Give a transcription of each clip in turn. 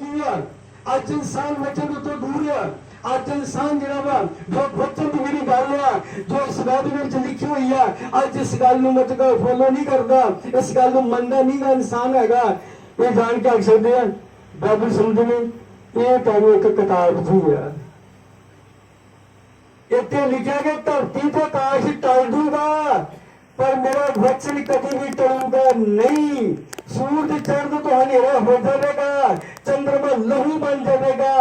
ਕੀ ਆ। ਅੱਜ ਇਨਸਾਨ ਵਚਨ ਤੋਂ ਦੂਰ ਆ। ਅੱਜ ਇਨਸਾਨ ਜਿਹੜਾ ਵਾ, ਜੋ ਵਚਨ ਦੀ ਜਿਹੜੀ ਗੱਲ ਆ, ਜੋ ਇਸ ਬਾਤ ਵਿੱਚ ਲਿਖੀ ਹੋਈ ਆ, ਅੱਜ ਇਸ ਗੱਲ ਨੂੰ ਮਤਲਬ ਫੋਲੋ ਨਹੀਂ ਕਰਦਾ, ਇਸ ਗੱਲ ਨੂੰ ਮੰਨਦਾ ਨਹੀਂ ਗਾ ਇਨਸਾਨ ਹੈਗਾ। ਇਹ ਜਾਣ ਕੇ ਆਖ ਸਕਦੇ ਆ ਬਾਈਬਲ ਸਮਝਣੀ ਇਹ ਤੁਹਾਨੂੰ ਇੱਕ ਕਿਤਾਬ ਜੀ ਆ। ਇੱਥੇ ਲਿਖਿਆ ਕਿ ਧਰਤੀ ਤੇ ਆਕਾਸ਼ ਟਲ ਜੂਗਾ, ਪਰ ਮੇਰਾ ਵਚਨ ਕਦੀ ਵੀ ਟਲੂਗਾ ਨਹੀਂ। सूर्य चंद्र तो हनेरा हो जाएगा चंद्रमा लहू बन जाएगा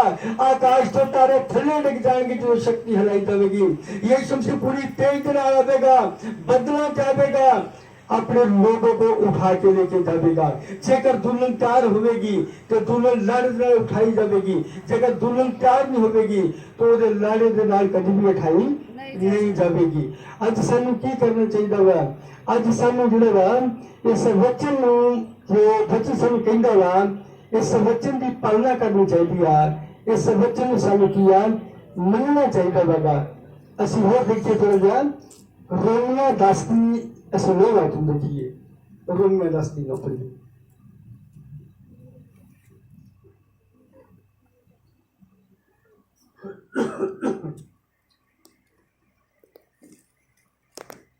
आकाश तो तारे थले लग जाएँगे जो शक्ति हलाई जाएगी। ये सबसे पूरी तेज आवेगा, बदला जाएगा। अपने लोगों को उठा के लेके जाएगा जेकर दुल्हन तैयार होगी तो दुल्हन लाड़े ਦੇ ਨਾਲ ਉਠਾਈ ਜਾਵੇਗੀ ਜੇਕਰ ਦੁਲਹਨ ਤਿਆਰ ਨਹੀਂ ਹੋਵੇਗੀ ਤਾਂ ਉਹਦੇ ਲਾੜੇ ਦੇ ਨਾਲ ਕਦੀ ਵੀ ਉਠਾਈ ਨਹੀਂ ਜਾਵੇਗੀ ਅੱਜ ਸਾਨੂੰ ਕੀ ਕਰਨਾ ਚਾਹੀਦਾ ਵਾ ਅੱਜ ਸਾਨੂੰ ਜਿਹੜਾ ਵਾ ਇਸ ਵਚਨ ਨੂੰ ਜੋ ਵਚਨ ਸਾਨੂੰ ਕਹਿੰਦਾ ਵਾ ਇਸ ਵਚਨ ਦੀ ਪਾਲਣਾ ਕਰਨੀ ਚਾਹੀਦੀ ਆ ਇਸ ਵਚਨ ਨੂੰ ਸਾਨੂੰ ਕੀ ਆ ਮੰਨਣਾ ਚਾਹੀਦਾ ਵਾ ਅਸੀਂ ਹੋਰ ਦੇਖੀਏ ਥੋੜਾ ਜਿਹਾ ਰੋਮੀਆਂ 10 ਦੀ ਅਸੀਂ ਨਹੀਂ ਵਾਟ ਦੇਖੀਏ ਰੋਮੀਆਂ 10 ਦੀ ਨੌਕਰੀ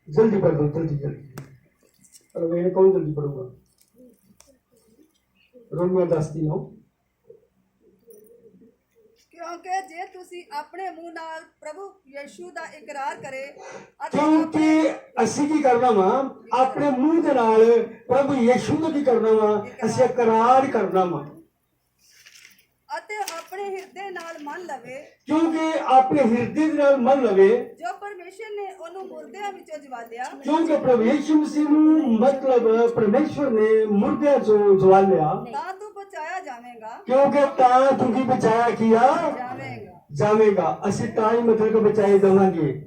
जल्दी पढ़ दो जल्दी जल्दी और मैंने कौन जल्दी पढ़ूंगा रोमियो दस दिन हो ਕਿਉਂਕਿ ਜੇ ਤੁਸੀਂ ਆਪਣੇ ਮੂੰਹ ਨਾਲ ਪ੍ਰਭੂ ਯਿਸੂ ਦਾ ਇਕਰਾਰ ਕਰੇ ਅਤੇ ਕਿਉਂਕਿ ਅਸੀਂ ਕੀ ਕਰਨਾ ਵਾ? ਆਪਣੇ ਮੂੰਹ ਦੇ ਨਾਲ ਪ੍ਰਭੂ ਯਿਸੂ ਦਾ ਕੀ ਕਰਨਾ ਵਾ? ਅਸੀਂ ਇਕਰਾਰ ਕਰਨਾ ਵਾ। ਅਤੇ ਆਪਣੇ ਹਿਰਦੇ ਨਾਲ ਮੰਨ ਲਵੇ। ਕਿਉਂਕਿ ਆਪਣੇ ਹਿਰਦੇ ਦੇ ਨਾਲ ਮੰਨ ਲਵੇ। ਜੋ ਪਰਮੇਸ਼ਰ ਨੇ ਉਹਨੂੰ ਮੁਰਦਿਆਂ ਵਿੱਚੋਂ ਜਵਾਲਿਆ। ਕਿਉਂਕਿ ਪ੍ਰਭੂ ਯਿਸੂ ਮਸੀਹ ਨੂੰ ਮਤਲਬ ਪਰਮੇਸ਼ਵਰ ਨੇ ਮੁਰਦਿਆਂ ਤੋਂ ਜਵਾਲਿਆ। ਤਾਂ ਤੂੰ ਬਚਾਇਆ ਜਾਵੇਂਗਾ। ਕਿਉਂਕਿ ਤਾਂ ਤੁਸੀਂ ਬਚਾਇਆ ਕੀਆ? ਜਾਵੇਂਗਾ। ਜਾਵੇਗਾ। ਅਸੀਂ ਤਾਂ ਹੀ ਮਤਲਬ ਕਿ ਬਚਾਏ ਜਾਵਾਂਗੇ।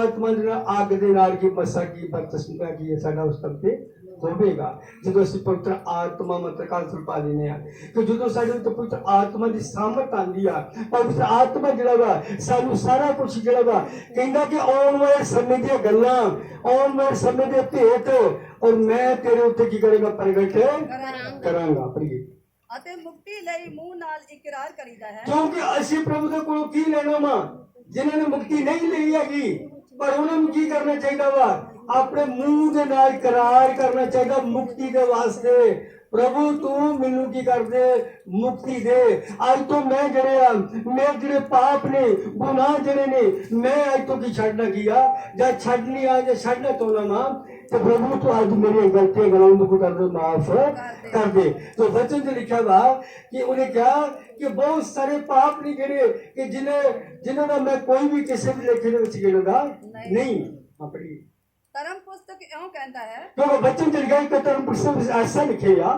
ਆਤਮਾ ਦੇ ਨਾਲ ਅੱਗ ਦੇ ਨਾਲ ਕੀ ਮਸਾ ਕੀ ਬਪਤਿਸਮਾ ਕੀ ਹੈ ਸਾਡਾ ਉਸ ਤੱਕ ਤੇ ਹੋਵੇਗਾ। ਜਦੋਂ ਅਸੀਂ ਪਵਿੱਤਰ ਆਤਮਾ ਮਤਲਬ ਕਾਂਸਲ ਪਾ ਲੈਨੇ ਆ ਕਿ ਜਦੋਂ ਸਾਡੇ ਉੱਤੇ ਪਵਿੱਤਰ ਆਤਮਾ ਦੀ ਸਾਮਰਥ ਆਂਦੀ ਆ ਪਵਿੱਤਰ ਆਤਮਾ ਜਿਹੜਾ ਵਾ ਸਾਨੂੰ ਸਾਰਾ ਕੁਝ ਜਿਹੜਾ ਵਾ ਕਹਿੰਦਾ ਕਿ ਆਉਣ ਵਾਲੇ ਸਮੇਂ ਦੀਆਂ ਗੱਲਾਂ ਆਉਣ ਵਾਲੇ ਸਮੇਂ ਦੇ ਭੇਤ ਔਰ ਮੈਂ ਤੇਰੇ ਉੱਤੇ ਕੀ ਕਰੇਗਾ ਪ੍ਰਗਟ? ਕਰਾਂਗਾ। ਪ੍ਰੀਤ ਅਤੇ ਮੁਕਤੀ ਲਈ ਮੂੰਹ ਨਾਲ ਇਕਰਾਰ ਕਰੀਦਾ ਹੈ। ਕਿਉਂਕਿ ਅਸੀਂ ਪ੍ਰਭੂ ਦੇ ਕੋਲੋਂ ਕੀ ਲੈਣਾ ਵਾ? ਜਿਨ੍ਹਾਂ ਨੇ ਮੁਕਤੀ ਨਹੀਂ ਲਈ ਹੈਗੀ, ਪਰ ਉਹਨਾਂ ਨੂੰ ਕੀ ਕਰਨਾ ਚਾਹੀਦਾ ਵਾ? ਆਪਣੇ ਮੂੰਹ ਦੇ ਨਾਲ ਇਕਰਾਰ ਕਰਨਾ ਚਾਹੀਦਾ ਮੁਕਤੀ ਦੇ ਵਾਸਤੇ। ਪ੍ਰਭੂ, ਤੂੰ ਮੈਨੂੰ ਕੀ ਕਰਦੇ? ਮੁਕਤੀ ਦੇ। ਅੱਜ ਤੋਂ ਮੈਂ ਜਿਹੜੇ ਆ ਮੇਰੇ ਜਿਹੜੇ ਪਾਪ ਨੇ, ਗੁਨਾਹ ਜਿਹੜੇ ਨੇ, ਮੈਂ ਅੱਜ ਤੋਂ ਕੀ ਛੱਡਣਾ ਕੀਆ ਜਾਂ ਛੱਡਣੀ ਆ ਜਾਂ ਛੱਡਣਾ ਚਾਹੁੰਦਾ ਮਾਂ तो प्रभु तो आज मेरी गलती गलत मुझको कर दो माफ़ कर दे। तो वचन जो लिखा था कि उन्हें क्या कि बहुत सारे पाप नहीं गिरे कि जिन्हें जिन्होंने मैं कोई भी किसी भी लेखे गिनूँगा। नहीं। अपनी हाँ, धर्म पुस्तक यूँ कहता है? तो वचन जो लिखा है धर्म पुस्तक ऐसा लिखेगा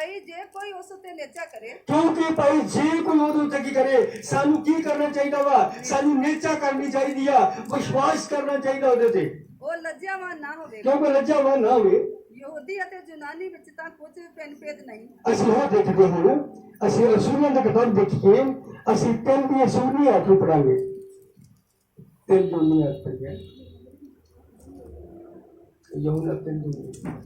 ਭਈ ਜੇ ਕੋਈ ਉਸ ਉੱਤੇ ਨੇਚਾ ਕਰੇ ਕਿਉਂਕਿ ਭਾਈ ਜੇ ਕੋਈ ਉਹਦੇ ਉੱਤੇ ਕੀ ਕਰੇ ਸਾਨੂੰ ਕੀ ਕਰਨਾ ਚਾਹੀਦਾ ਵਾ ਸਾਨੂੰ ਨੇਚਾ ਕਰਨੀ ਚਾਹੀਦੀ ਆ ਵਿਸ਼ਵਾਸ ਕਰਨਾ ਚਾਹੀਦਾ ਉਹਦੇ ਤੇ ਉਹ ਲੱਜਿਆਵਾਨ ਨਾ ਹੋਵੇਗਾ ਕਿਉਂਕਿ ਲੱਜਾਵਾਨ ਨਾ ਹੋਵੇ ਯਹੂਦੀ ਅਤੇ ਯੂਨਾਨੀ ਵਿੱਚ ਤਾਂ ਕੁਝ ਭਿੰਨ ਭੇਦ ਨਹੀਂ ਅਸੀਂ ਹੋਰ ਦੇਖਦੇ ਹਾਂ ਅਸੀਂ ਅਸੂਰੀਆਂ ਦਾ ਕਿਤਾਬ ਦੇਖੀਏ ਅਸੀਂ ਤਿੰਨ ਦੀ ਅਸੂਰੀ ਹੱਥ ਨੂੰ ਪੜਾਂਗੇ ਤਿੰਨ ਦੁਨੀਆ ਪੜੀਏ ਯਹੂਦਾ ਤਿੰਨ ਦੁਨੀਆ